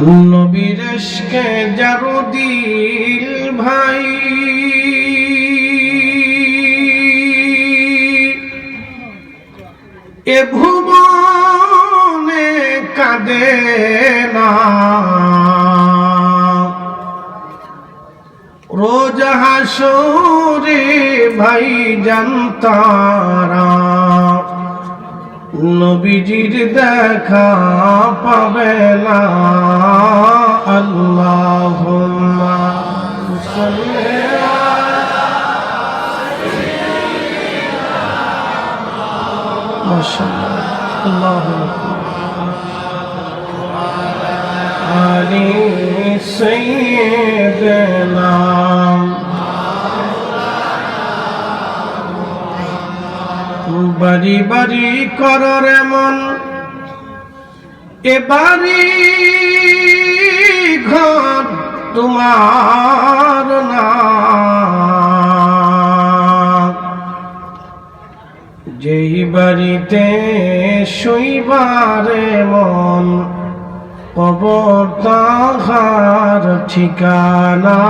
নবীর এসকে জারুদিল ভাই। এ ভুবনে কাঁদে না। রোজ হাসরে ভাই জানতারা নবীজির দেখা পাবে না। আল্লাহ আল্লাহ আলী সৈয়দনা বাড়ি বাড়ি করর এমন এ বাড়ি ঘর তোমার না। যেই বাড়িতে শৈবারে মন, কবর তাহার ঠিকানা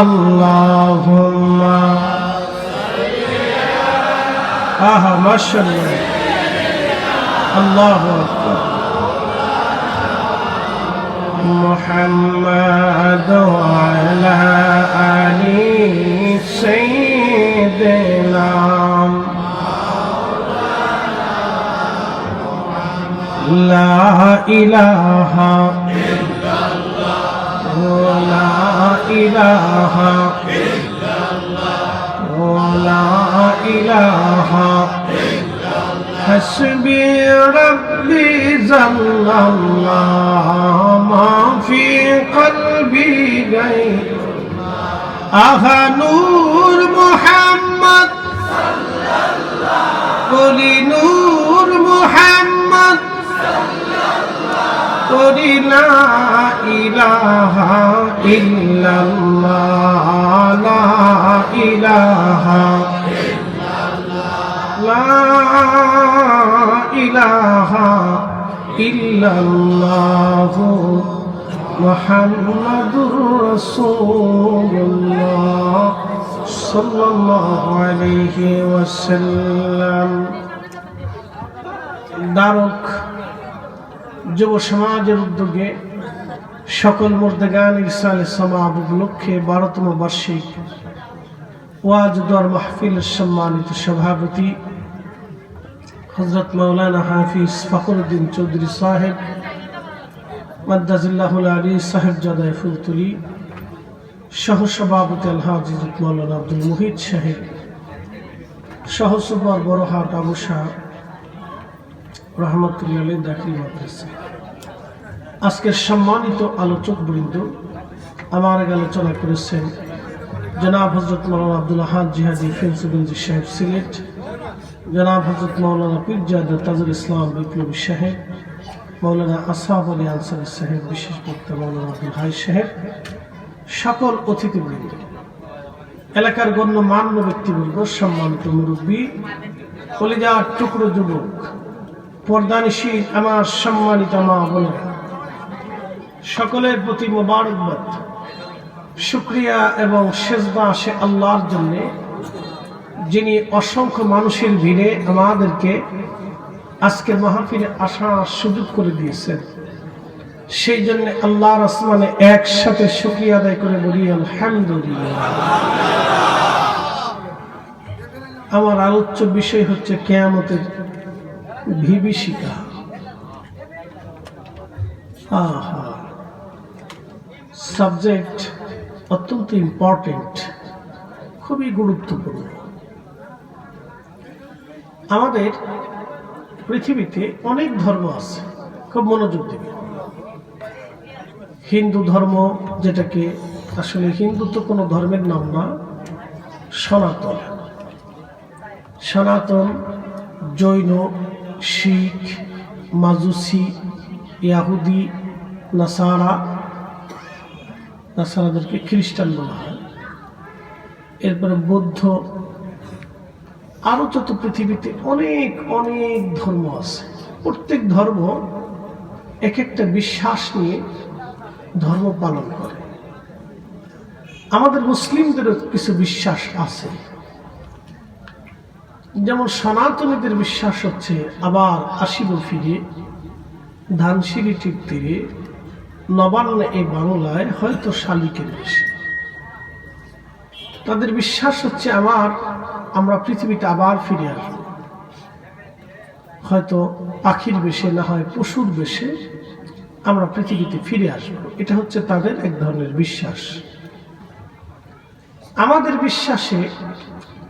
আল্লাহ আহা মাশাল্লাহ আল্লাহ محمد وعلى آل سيدنا لا إله إلا الله لا إله إلا الله لا إله حسبي ربي زل الله ما في قلبي غير أها نور محمد قولي نور محمد قولي لا إله إلا الله لا إله لا إله إلا الله محمد رسول الله صلى الله عليه وسلم দারক যুব সমাজের উদ্যোগে সকল মুর্দেগান ইসাল সমাব উপলক্ষে বারোতম বার্ষিক ওয়াজ দর মাহফিল সম্মানিত সভাপতি হজরত মৌলানা হাফিজ ফখরুদ্দিন চৌধুরী সাহেব মাদ্দাজিল্লাহুল আলী সাহেব জাদায় ফুলতুলি, সহ সভাপতি আলহাজ মৌলানা আব্দুল মুহিদ সাহেব, সহ সুপার বড়হাট আবু শাহ রহমতুল্লাহ দাখিল মাদ্রাসা। আজকের সম্মানিত আলোচক বৃন্দ আমার আলোচনা করেছেন জনাব হজরত মৌলানা আব্দুল আহাদ জিহাদি ফিলসুগঞ্জ সাহেব সিলেট। জনাব হজরত মৌলানা পীরজাদা তাজুল ইসলাম বিপ্লবী সাহেব মৌলানা আসাফ আলী আনসারি সাহেব, বিশেষ বক্তা মৌলানা আব্দুল হাই সাহেব, সকল অতিথিবৃন্দ, এলাকার গণ্য মান্য ব্যক্তিবর্গ, সম্মানিত মুরব্বী কলিজার টুকরো যুবক পর্দানিশী আমার সম্মানিত মা বোনেরা, সকলের প্রতি মোবারকবাদ, শুক্রিয়া এবং সেজদা আসে আল্লাহর জন্যে। যিনি অসংখ্য মানুষের ভিড়ে আমাদেরকে আজকে মাহফিলে আসার সুযোগ করে দিয়েছেন। সেই জন্য আল্লাহর আসমানে একসাথে শুক্রিয়া আদায় করে বলি, আলহামদুলিল্লাহ। আমার আলোচ্য বিষয় হচ্ছে কেয়ামতের আহা। সাবজেক্ট অত্যন্ত ইম্পর্টেন্ট, খুবই গুরুত্বপূর্ণ। আমাদের পৃথিবীতে অনেক ধর্ম আছে। খুব মনোযোগ দেবে। হিন্দু ধর্ম যেটাকে আসলে হিন্দু তো কোনো ধর্মের নাম না, সনাতন। সনাতন, জৈন, শিখ, মাজুসি, ইয়াহুদি, নাসারা, নাসারাদেরকে খ্রিস্টান বলা হয়। এরপরে বৌদ্ধ আরও যত পৃথিবীতে অনেক অনেক ধর্ম আছে। প্রত্যেক ধর্ম এক একটা বিশ্বাস নিয়ে ধর্ম পালন করে। আমাদের মুসলিমদেরও কিছু বিশ্বাস আছে। যেমন সনাতনীদের বিশ্বাস হচ্ছে, আবার আসিব ফিরে, ধানসিঁড়ি টিপ তীরে নবান্ন এই বাংলায় হয়তো শালিকের বেশি। তাদের বিশ্বাস হচ্ছে আমার, আমরা পৃথিবীতে আবার ফিরে আসব। হয়তো পাখির বেশে, না হয় পশুর বেশে আমরা পৃথিবীতে ফিরে আসব। এটা হচ্ছে তাদের এক ধরনের বিশ্বাস। আমাদের বিশ্বাসে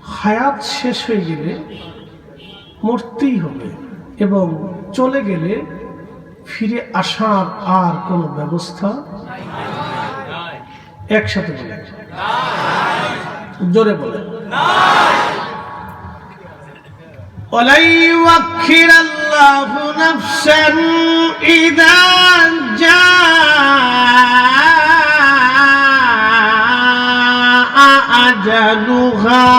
হায়াত শেষ হয়ে গেলে মরতেই হবে এবং চলে গেলে ফিরে আসার আর কোনো ব্যবস্থা একসাথে বলে জোরে বলে ولن يوكل الله نفسا إذا جاء أجلها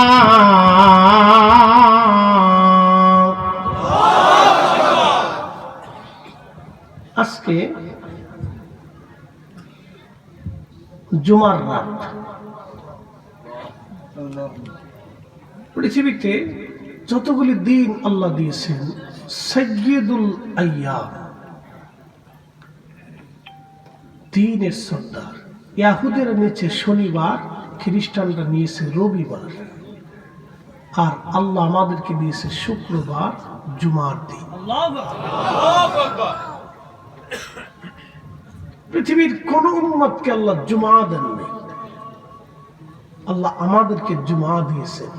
আজকে জুমার রাত পৃথিবীতে যতগুলি দিন আল্লাহ দিয়েছেন সৈয়দুল আয়াম দিনের সর্দার। ইয়াহুদের নিয়েছে শনিবার খ্রিস্টানরা নিয়েছে রবিবার। আর আল্লাহ আমাদেরকে দিয়েছে শুক্রবার জুমার দিন। পৃথিবীর কোন উম্মতকে আল্লাহ জুমা দেন নাই আল্লাহ আমাদেরকে জুমা দিয়েছেন।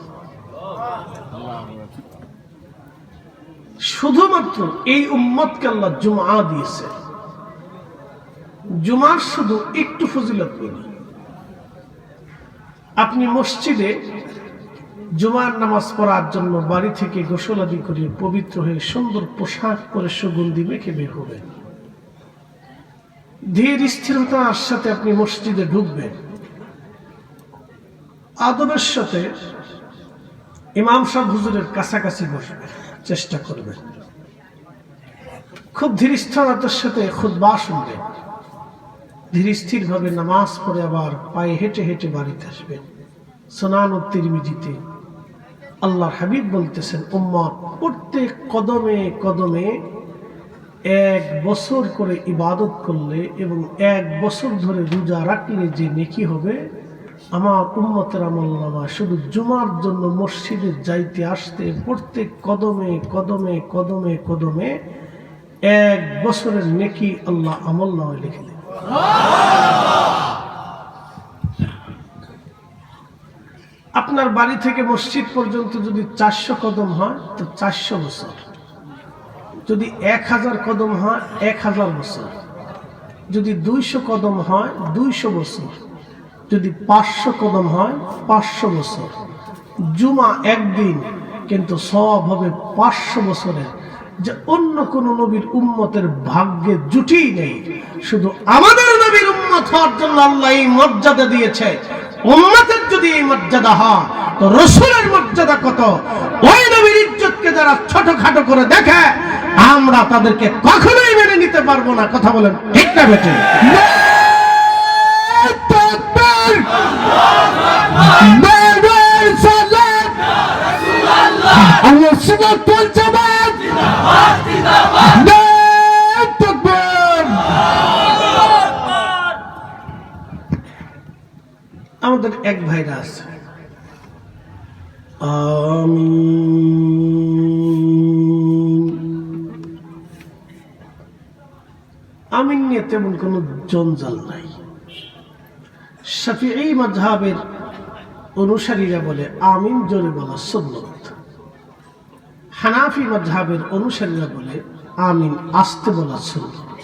শুধুমাত্র এই উম্মতকে আল্লাহ জুমা দিয়েছে। জুমার শুধু একটু ফজিলত নেই। আপনি মসজিদে জুমার নামাজ পড়ার জন্য বাড়ি থেকে গোসলাদি করে পবিত্র হয়ে সুন্দর পোশাক পরে সুগন্ধি মেখে বের হবেন। ধীর স্থিরতার সাথে আপনি মসজিদে ঢুকবেন। আদবের সাথে ইমাম সাহেব হুজুরের কাছাকাছি বসবেন। চেষ্টা করবেন খুব ধীর স্থিরতার সাথে খুদ্া শুনবেন ধীর স্থির ভাবে নামাজ পড়ে আবার পায়ে হেঁটে হেঁটে বাড়িতে আসবেন সোনান ও তিরমিজিতে আল্লাহর হাবিব বলতেছেন উম্মত প্রত্যেক কদমে কদমে এক বছর করে ইবাদত করলে এবং এক বছর ধরে রোজা রাখলে যে নেকি হবে আমার উম্মতের আমল নামা, শুধু জুমার জন্য মসজিদে যাইতে, আসতে, প্রত্যেক কদমে কদমে কদমে কদমে এক বছরের নেকি আল্লাহ আমল নামায় লিখে দেবে আপনার বাড়ি থেকে মসজিদ পর্যন্ত যদি চারশো কদম হয়, তো চারশো বছর। যদি এক হাজার কদম হয়, এক হাজার বছর। যদি দুইশো কদম হয়, দুইশো বছর। যদি পাঁচশো কদম হয়, পাঁচশো বছর। জুমা একদিন, কিন্তু সব হবে পাঁচশো বছরের যে অন্য কোন নবীর উম্মতের ভাগ্যে জুটি নেই। শুধু আমাদের নবীর উম্মত হওয়ার জন্য আল্লাহ এই মর্যাদা দিয়েছে। উম্মতের যদি এই মর্যাদা হয়, তো রসুলের মর্যাদা কত? ওই নবীর ইজ্জতকে যারা ছোটখাটো করে দেখে, আমরা তাদেরকে কখনোই মেনে নিতে পারব না। কথা বলেন, ঠিক না বেটে? আমাদের এক ভাইরা আছে। আমিন। আমিন নিয়ে তেমন কোনো জঞ্জাল নাই। শাফিঈ মাযহাবের অনুসারীরা বলে, আমিন জোরে বলা সুন্নত। হানাফি মাযহাবের অনুসারীরা বলে, আমিন আস্তে বলা সুন্নত।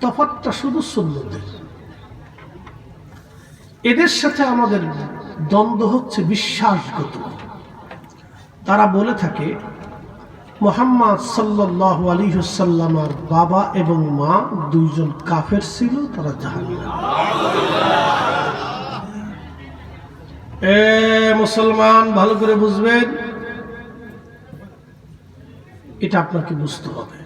তফাৎটা শুধু সুন্নতের। এদের সাথে আমাদের দ্বন্দ্ব হচ্ছে বিশ্বাসগত। তারা বলে থাকে মোহাম্মদ সাল্লাহ আলী হুসাল্লামার বাবা এবং মা দুইজন কাফের ছিল, তারা জাহান এ মুসলমান, ভালো করে বুঝবেন। এটা আপনাকে বুঝতে হবে।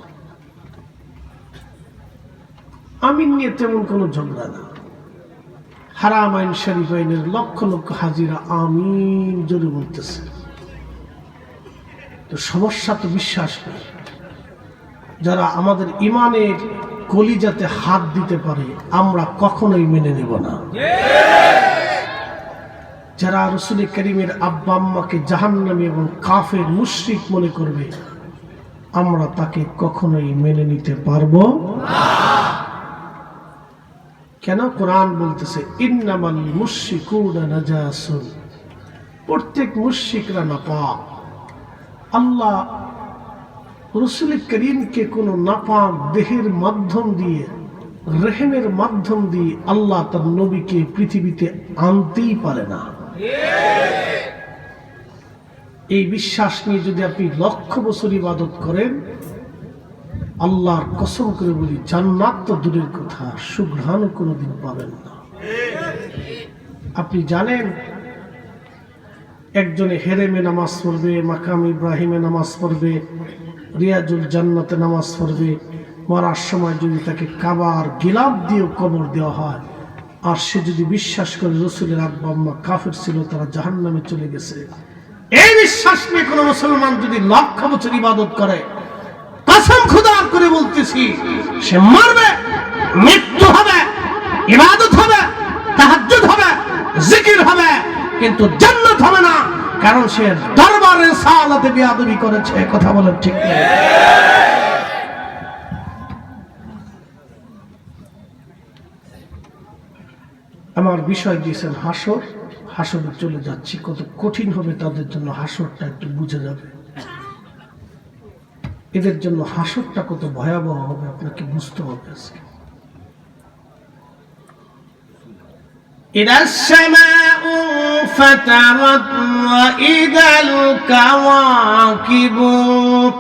আমিন নিয়ে তেমন কোনো ঝগড়া না। হারাম আইন শরীফ আইনের লক্ষ লক্ষ হাজিরা আমিন জোরে বলতেছে। তো সমস্যা তো বিশ্বাস নেই যারা আমাদের ইমানের কলিজাতে হাত দিতে পারে, আমরা কখনোই মেনে নেব না। যারা রসুল করিমের আব্বা আম্মাকে জাহান্নামী এবং কাফের মুশরিক মনে করবে, আমরা তাকে কখনোই মেনে নিতে পারব কেন? কোরআন বলতেছে, ইন্নামাল নাজাসুন। প্রত্যেক মুশরিকরা নাপাক। আল্লাহ রসুল করিমকে কোনো নাপাক দেহের মাধ্যম দিয়ে, রেহেমের মাধ্যম দিয়ে আল্লাহ তার নবীকে পৃথিবীতে আনতেই পারে না। এই বিশ্বাস নিয়ে যদি আপনি লক্ষ বছর ইবাদত করেন, আল্লাহর কসম করে বলি, জান্নাত তো দূরের কথা, সুঘ্রাণও কোনোদিন পাবেন না। আপনি জানেন একজনে হেরেমে নামাজ পড়বে, মাকাম ইব্রাহিমে নামাজ পড়বে, রিয়াজুল জান্নাতে নামাজ পড়বে। মরার সময় যদি তাকে কাবার গিলাপ দিয়েও কবর দেওয়া হয়, আর সে যদি বিশ্বাস করে রসুলের আব্বা কাফের ছিল, তারা জাহান নামে চলে গেছে। এই বিশ্বাস নিয়ে কোনো মুসলমান যদি লক্ষ বছর ইবাদত করে, কসম খুদার করে বলতেছি, সে মরবে, মৃত্যু হবে, ইবাদত হবে, তাহাজ্জুদ হবে, জিকির হবে, কিন্তু জান্নাত হবে না কারণ সে দরবারে সালাতে বিয়াদবি করেছে কথা বলেন ঠিক নেই আমার বিষয় দিয়েছেন হাসর, হাসরে চলে যাচ্ছি, কত কঠিন হবে তাদের জন্য হাসরটা একটু বুঝে যাবে। এদের জন্য হাসরটা কত ভয়াবহ হবে, আপনাকে বুঝতে হবে আজকে। إذا السماء انفطرت وإذا الكواكب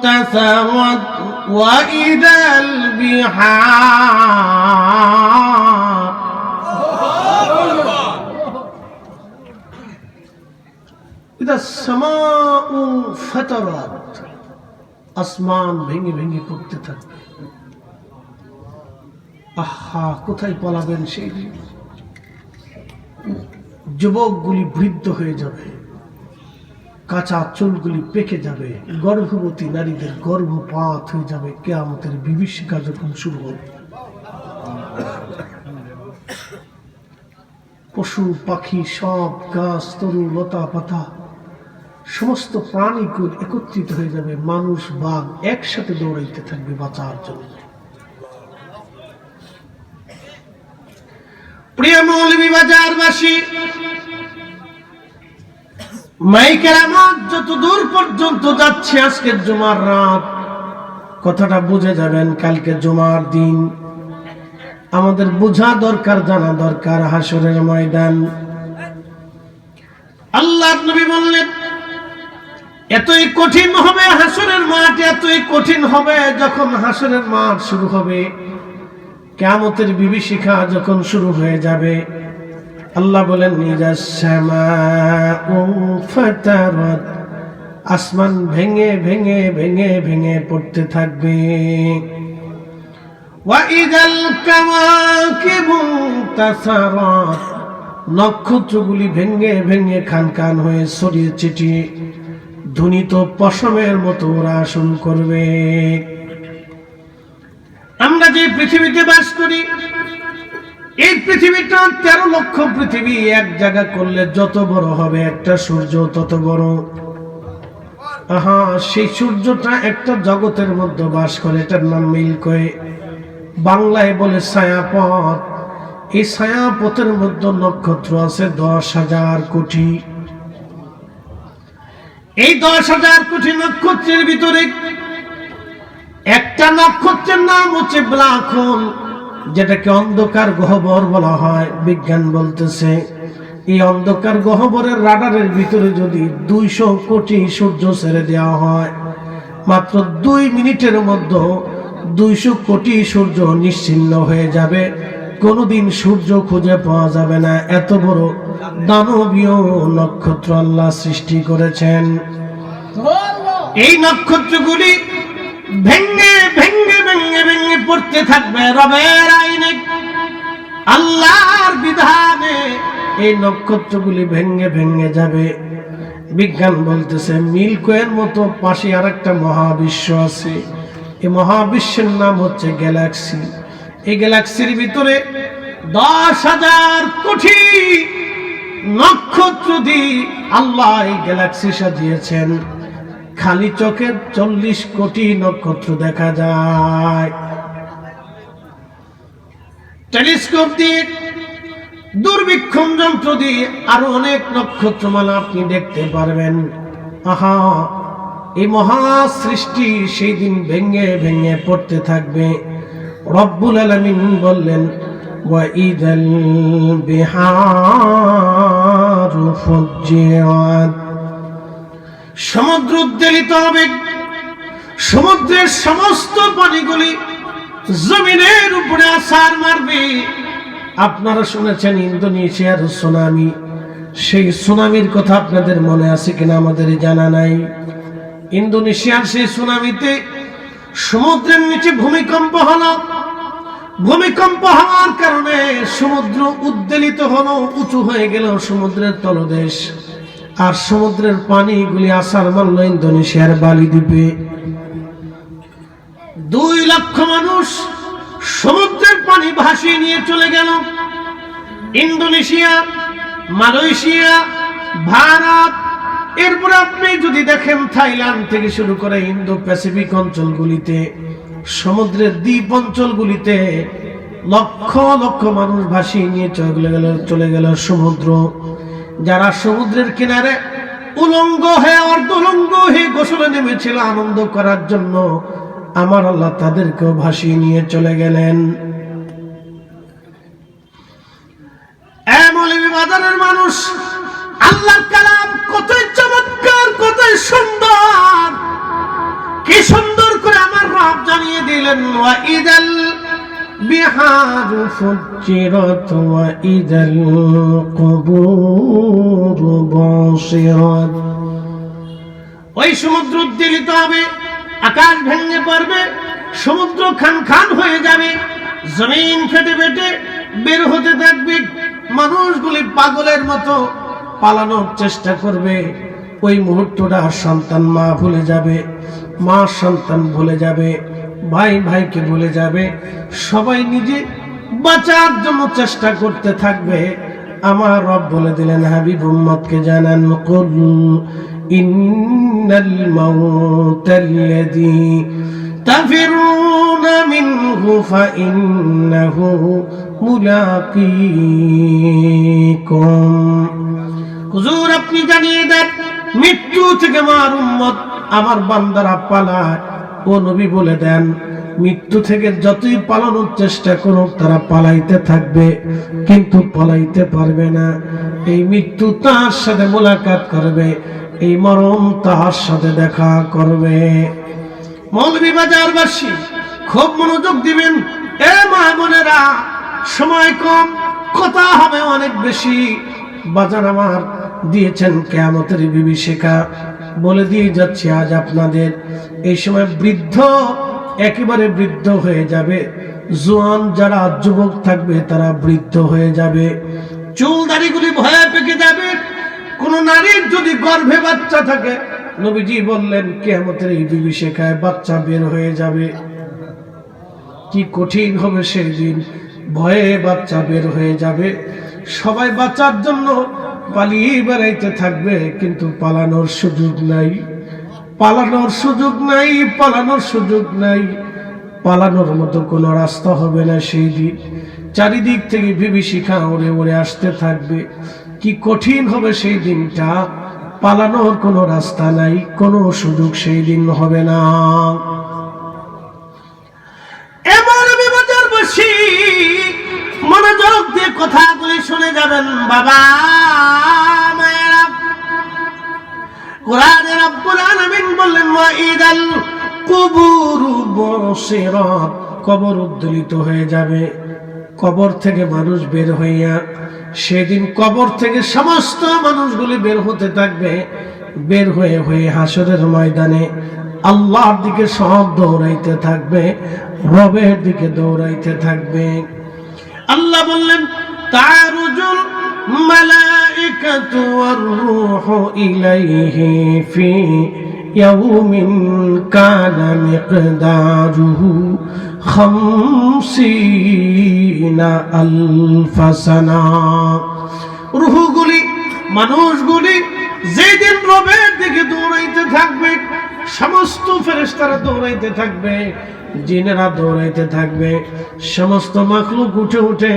انتثرت وإذا البحار إذا السماء فطرت আসমান ভেঙে ভেঙে পড়তে থাকবে আহা কোথায় পলাবেন সেই দিন যুবকগুলি বৃদ্ধ হয়ে যাবে। কাঁচা চুলগুলি পেকে যাবে। গর্ভবতী নারীদের গর্ভপাত হয়ে যাবে। কেয়ামতের বিভীষিকা যখন শুরু হবে। পশু, পাখি, সব গাছ, তরু, লতা, পাতা, সমস্ত প্রাণী একত্রিত হয়ে যাবে। মানুষ বাঘ একসাথে দৌড়াইতে থাকবে বাঁচার জন্য। প্রিয় মাইকের আমার যত দূর পর্যন্ত যাচ্ছে আজকের জুমার রাত, কথাটা বুঝে যাবেন, কালকে জুমার দিন। আমাদের বোঝা দরকার, জানা দরকার হাসরের ময়দান। আল্লাহ নবী বললেন, এতই কঠিন হবে হাসরের মাঠ, এতই কঠিন হবে যখন হাসরের মাঠ শুরু হবে। কেমতের বিভীষিকা যখন শুরু হয়ে যাবে, আল্লাহ বলেন আসমান ভেঙে ভেঙে ভেঙে ভেঙে পড়তে থাকবে। নক্ষত্রগুলি ভেঙে ভেঙে খান খান হয়ে সরিয়ে চিটিয়ে ধ্বনিত পশমের মতো ওরা শুরু করবে। আমরা যে পৃথিবীতে বাস করি, এই পৃথিবীটা তেরো লক্ষ পৃথিবী এক জায়গা করলে যত বড় হবে একটা সূর্য, তত বড়। আহা, সেই সূর্যটা একটা জগতের মধ্যে বাস করে, এটার নাম মিল্কয়ে বাংলায় বলে ছায়াপথ। এই ছায়াপথের মধ্যে নক্ষত্র আছে দশ হাজার কোটি। এই দশ হাজার কোটি নক্ষত্রের ভিতরে একটা নক্ষত্রের নাম হচ্ছে ব্ল্যাক হোল যেটাকে অন্ধকার গহ্বর বলা হয়, বিজ্ঞান বলতেছে। এই অন্ধকার গহ্বরের রাডারের ভিতরে যদি দুইশো কোটি সূর্য ছেড়ে দেওয়া হয়, মাত্র দুই মিনিটের মধ্যে দুইশো কোটি সূর্য নিশ্চিন্ন হয়ে যাবে। কোনোদিন সূর্য খুঁজে পাওয়া যাবে না। এত বড় দানবীয় নক্ষত্র আল্লাহ সৃষ্টি করেছেন। এই নক্ষত্রগুলি ভেঙ্গে ভেঙ্গে ভেঙ্গে ভেঙ্গে পড়তে থাকবে রবের আইনে। আল্লাহর বিধানে এই নক্ষত্রগুলি ভেঙ্গে ভেঙ্গে যাবে। বিজ্ঞান বলতেছে মিল্কয়ের মতো পাশে আর একটা মহাবিশ্ব আছে। এই মহাবিশ্বের নাম হচ্ছে গ্যালাক্সি। এই গ্যালাক্সির ভিতরে দশ হাজার কোটি নক্ষত্র দিয়ে আল্লাহ এই গ্যালাক্সি সাজিয়েছেন। খালি চোখের চল্লিশ কোটি নক্ষত্র দেখা যায়। টেলিস্কোপ দিয়ে দূরবীক্ষণ যন্ত্র দিয়ে আরও অনেক নক্ষত্রমালা আপনি দেখতে পারবেন। আহা, এই মহা সৃষ্টি সেই দিন ভেঙে ভেঙ্গে পড়তে থাকবে। রব্বুল আলমিন বললেন ফুজ্জিরাত সমুদ্র উদ্বেলিত হবে। সমুদ্রের সমস্ত পানিগুলি জমিনের উপরে আসার মারবে। আপনারা শুনেছেন ইন্দোনেশিয়ার সুনামি। সেই সুনামির কথা আপনাদের মনে আছে কিনা আমাদের জানা নাই। ইন্দোনেশিয়ার সেই সুনামিতে সমুদ্রের নিচে ভূমিকম্প হলো। ভূমিকম্প হওয়ার কারণে সমুদ্র উদ্বেলিত হলো, উঁচু হয়ে গেল সমুদ্রের তলদেশ। আর সমুদ্রের পানিগুলি আসার মারল ইন্দোনেশিয়ার বালি দ্বীপে। দুই লক্ষ মানুষ সমুদ্রের পানি ভাসিয়ে নিয়ে চলে গেল। ইন্দোনেশিয়া, মালয়েশিয়া, ভারত, এরপর আপনি যদি দেখেন থাইল্যান্ড থেকে শুরু করে ইন্দো প্যাসিফিক অঞ্চলগুলিতে, সমুদ্রের দ্বীপ অঞ্চলগুলিতে লক্ষ লক্ষ মানুষ ভাসিয়ে নিয়ে চলে গেল চলে গেল সমুদ্র। যারা সমুদ্রের কিনারে উলঙ্গ হয়ে অর্ধ উলঙ্গ হয়ে গোসলে নেমেছিল আনন্দ করার জন্য, আমার আল্লাহ তাদেরকেও ভাসিয়ে নিয়ে চলে গেলেন। বাজারের মানুষ, আল্লাহর কালাম কতই চমৎকার, কতই সুন্দর। কি সুন্দর করে আমার রব জানিয়ে দিলেন ওয়াইদাল বিহার ফুজ্জিরাত ওয়াইদাল কবুর বাসিরাত ওই সমুদ্র উদ্বেলিত হবে, আকাশ ভেঙে পড়বে, সমুদ্র খান খান হয়ে যাবে। জমিন ফেটে ফেটে বের হতে থাকবে, মানুষগুলি পাগলের মতো পালানোর চেষ্টা করবে। ওই মুহূর্তটা সন্তান মা ভুলে যাবে, মা সন্তান ভুলে যাবে। ভাই ভাইকে ভুলে যাবে সবাই নিজে বাঁচার জন্য চেষ্টা করতে থাকবে আমার রব বলে দিলেন হাবিব উম্মতকে জানান কুল ইন্নাল মাউতাল্লাযী تفرون منه فإنه ملاقيكم হুজুর আপনি জানিয়ে দেন মৃত্যু থেকে আমার উম্মত আমার বান্দারা পালায় ও নবী বলে দেন, মৃত্যু থেকে যতই পালানোর চেষ্টা করুক, তারা পালাইতে থাকবে, কিন্তু পালাইতে পারবে না। এই মৃত্যু তার সাথে মোলাকাত করবে, এই মরণ তার সাথে দেখা করবে। মৌলভী বাজারবাসী খুব মনোযোগ দিবেন। এ মা বোনেরা সময় কম, কথা হবে অনেক বেশি। বাজার আমার দিয়েছেন কেমতের বিভীষিকা। বলে দিয়ে যাচ্ছি, আজ আপনাদের এই সময় বৃদ্ধ একেবারে বৃদ্ধ হয়ে যাবে। জোয়ান যারা যুবক থাকবে, তারা বৃদ্ধ হয়ে যাবে। চুল দাড়িগুলি ভয়ে পেকে যাবে। কোন নারীর যদি গর্ভে বাচ্চা থাকে, নবীজি বললেন কে কেমতের এই বিভীষিকায় বাচ্চা বের হয়ে যাবে। কি কঠিন হবে সেই দিন ভয়ে বাচ্চা বের হয়ে যাবে। সবাই বাঁচার জন্য পালিয়ে বেড়াইতে থাকবে, কিন্তু পালানোর সুযোগ নাই। পালানোর সুযোগ নাই, পালানোর সুযোগ নাই। পালানোর মতো কোনো রাস্তা হবে না সেই দিন চারিদিক থেকে বিভীষিকা উড়ে উড়ে আসতে থাকবে। কি কঠিন হবে সেই দিনটা? পালানোর কোনো রাস্তা নাই, কোনো সুযোগ সেই দিন হবে না। এমন বিপদের বসি মনোযোগ দিয়ে কথাগুলি শুনে যাবেন, বাবা কুবুর হয়ে যাবে। কবর থেকে মানুষ বের হইয়া, সেদিন কবর থেকে সমস্ত মানুষগুলি বের হতে থাকবে, বের হয়ে হয়ে হাসরের ময়দানে। আল্লাহর দিকে সব দৌড়াইতে থাকবে, রবের দিকে দৌড়াইতে থাকবে। আল্লাহ বললেন تعرج الملائكة والروح إليه في يوم كان مقداره خمسين ألف سنة রুহগুলি মানুষগুলি যেদিন রবের দিকে দৌড়াইতে থাকবে সমস্ত ফেরেস্তারা দৌড়াইতে থাকবে জিনেরা দৌড়াইতে থাকবে। সমস্ত মাখলুক উঠে উঠে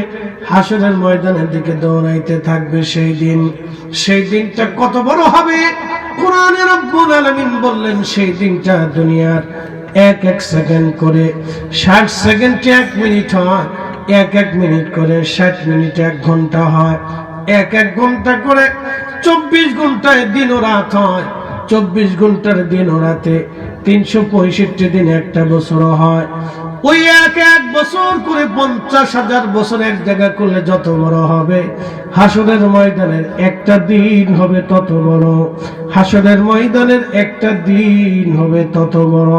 হাসরের ময়দানের দিকে দৌড়াইতে থাকবে সেই দিন। সেই দিনটা কত বড় হবে? কোরআনে রব্বুল আলামিন বললেন, সেই দিনটা দুনিয়ার এক এক সেকেন্ড করে, ষাট সেকেন্ডে এক মিনিট হয়, এক এক মিনিট করে ষাট মিনিট এক ঘণ্টা হয়, এক এক ঘণ্টা করে চব্বিশ ঘন্টায় দিন ও রাত হয়, চব্বিশ ঘণ্টার দিন ও রাতে তিনশো পঁয়ষট্টি দিন একটা বছর হয়। ওই এক এক বছর করে পঞ্চাশ হাজার বছর এক জায়গা করলে যত বড় হবে। হাসনের ময়দানের একটা দিন হবে তত বড়। হাসনের ময়দানের একটা দিন হবে তত বড়।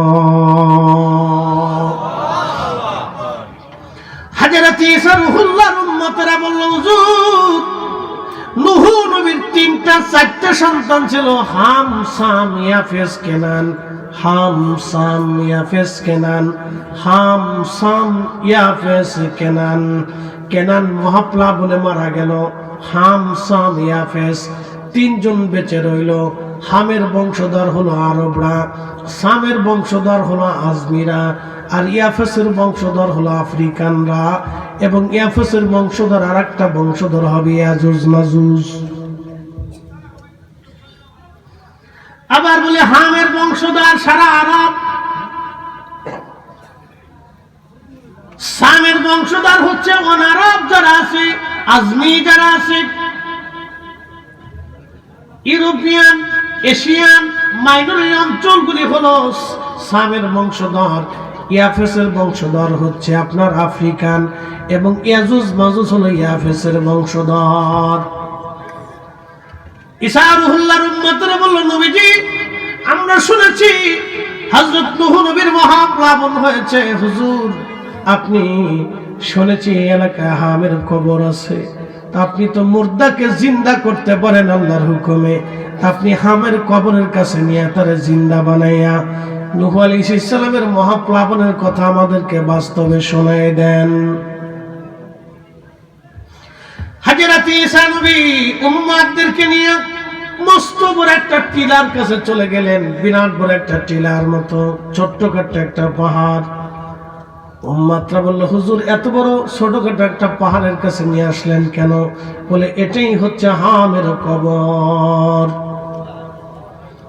হাজারাতি ইসা রুহুল্লাহর উম্মতেরা বলল, হুজুর নুহু নবীর তিনটা, চারটা সন্তান ছিল। হাম সাম ইয়াফেস কেনান হাম সাম ইয়াফেস কেনান হাম সাম ইয়াফেস কেনান। কেনান মহাপ্লা বলে মারা গেল। হাম সাম ইয়াফেস তিনজন বেঁচে রইল। হামের বংশধর হলো আরবরা, সামের বংশধর হলো আজমিরা। আর ইয়াফেসের বংশধর হলো আফ্রিকানরা এবং ইয়াফেসের বংশধর আর একটা বংশধর হবে ইয়াজুজ মাজুজ। আবার বলে হামের বংশধর সারা আরব। সামের বংশধর হচ্ছে অনারব যারা আছে, আজমি যারা আছে। ইউরোপিয়ান, এশিয়ান মাইনরিটি অঞ্চলগুলি হলো সামের বংশধর ইয়াফেসের বংশধর হচ্ছে আপনার আফ্রিকান এবং ইয়াজুজ মাজুজ হলো ইয়াফেসের বংশধর। বলল, নবীজি, আমরা শুনেছি হযরত নূহ নবীর হয়েছে। হুজুর, আপনি শুনেছি এই এলাকায় হামের কবর আছে। আপনি তো মুর্দাকে জিন্দা করতে পারেন আল্লাহর হুকুমে। আপনি হামের কবরের কাছে নিয়ে তারা জিন্দা বানাইয়া নূহ আলাইহিস সালামের মহাপ্লাবনের কথা আমাদেরকে বাস্তবে শোনায় দেন। হাজরাতি উম্মাদদেরকে নিয়ে মস্ত বড় একটা টিলার কাছে চলে গেলেন, বিরাট বড় একটা টিলার মতো একটা পাহাড়। হুজুর, এত বড় ছোটখাটো একটা পাহাড়ের কাছে নিয়ে আসলেন কেন? বলে, এটাই হচ্ছে হামের কবর।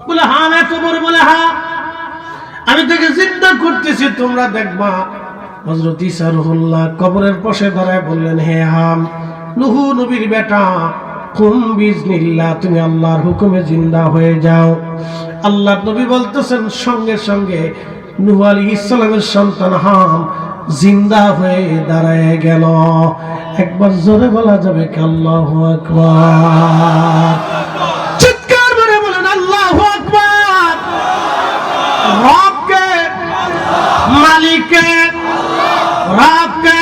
বলে, হাম এত বড়? বলে, হা আমি তোকে চিন্তা করতেছি, তোমরা দেখবা। হজরত ইসা রহুল্লাহ কবরের পাশে দাঁড়ায় বললেন, হে হাম নুহু নবীর বেটা, কুম বিজনিল্লাহ, তুমি আল্লাহর হুকুমে জিন্দা হয়ে যাও। আল্লাহ নবী বলতেছেন, সঙ্গে সঙ্গে নুহু আলী ইসলামের সন্তান হাম জিন্দা হয়ে দাঁড়ায় গেল। একবার জোরে বলা যাবে কি আল্লাহ আকবার? মালিককে, রবকে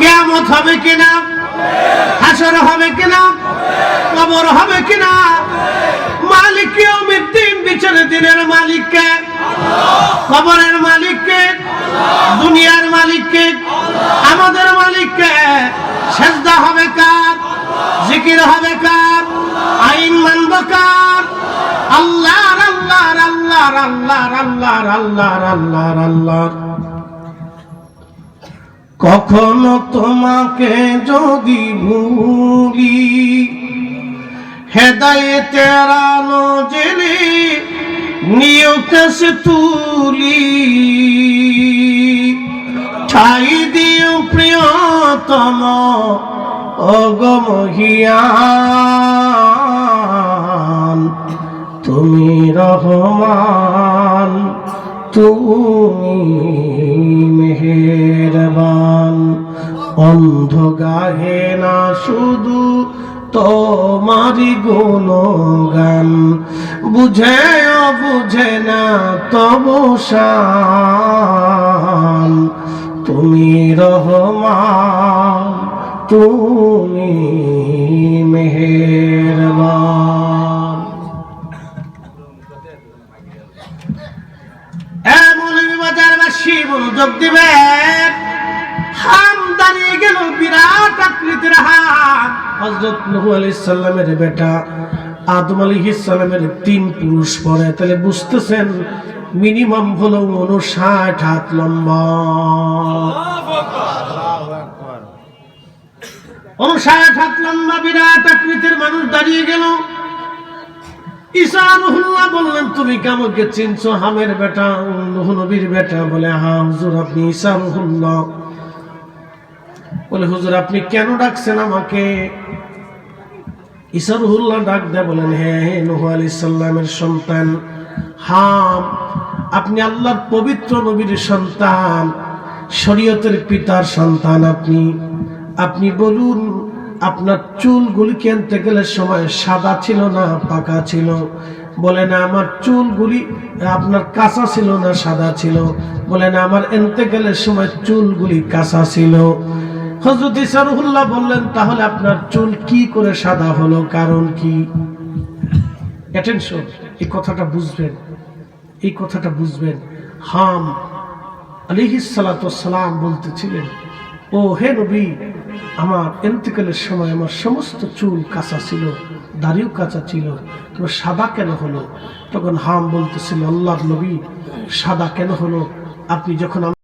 কেমত হবে কিনা, হাসর হবে কিনা, কবর হবে কিনা, মালিক ইয়াউমিদ দিন বিচারে দিনের মালিককে, কবরের মালিককে, দুনিয়ার মালিককে, আমাদের মালিককে, সেজদা হবে কার, জিকির হবে কার, আইন মানব কার আল্লাহর কখনো তোমাকে যদি ভুলি হেদায়েতের আলো জেলে সে তুলি। ঠাই দিও প্রিয়তম অগমহিয়ান তুমি রহমান, তুমি মেহেরবান। অন্ধ গাহে না শুধু তোমারি গুণগান, বুঝে বুঝে না তবু তুমি রহমান, তুমি হজরত নবু আলি বেটা আদম তিন পুরুষ পরে, তাহলে বুঝতেছেন মিনিমাম হলো হাত লম্বা। মানুষ দাঁড়িয়ে গেল। বললেন, তুমি চিনছো? হামের বেটা নবীর বেটা? বলে হা হুজুর, আপনি বলে, হুজুর, আপনি কেন ডাকছেন আমাকে? ঈসা রুহুল্লাহ ডাক দেয় বলেন হ্যাঁ হে নুহ আলী সাল্লামের সন্তান, হাম, আপনি আল্লাহর পবিত্র নবীর সন্তান, শরীয়তের পিতার সন্তান আপনি। আপনি বলুন, আপনার চুলগুলি আনতে গেলে সময় সাদা ছিল না পাকা ছিল? বলে না আমার চুলগুলি, আপনার কাঁচা ছিল না সাদা ছিল? বলে না আমার এনতে গেলে সময় চুলগুলি কাঁচা ছিল। হজরত বললেন, তাহলে আপনার চুল কি করে সাদা হলো? কারণ কি? অ্যাটেনশন এই কথাটা বুঝবেন, এই কথাটা বুঝবেন। হাম বলতেছিলেন, ও হে নবী, আমার এন্তেকালের সময় আমার সমস্ত চুল কাঁচা ছিল, দাড়িও কাঁচা ছিল তো সাদা কেন হলো? তখন হাম বলতেছিল আল্লাহ নবী, সাদা কেন হলো? আপনি যখন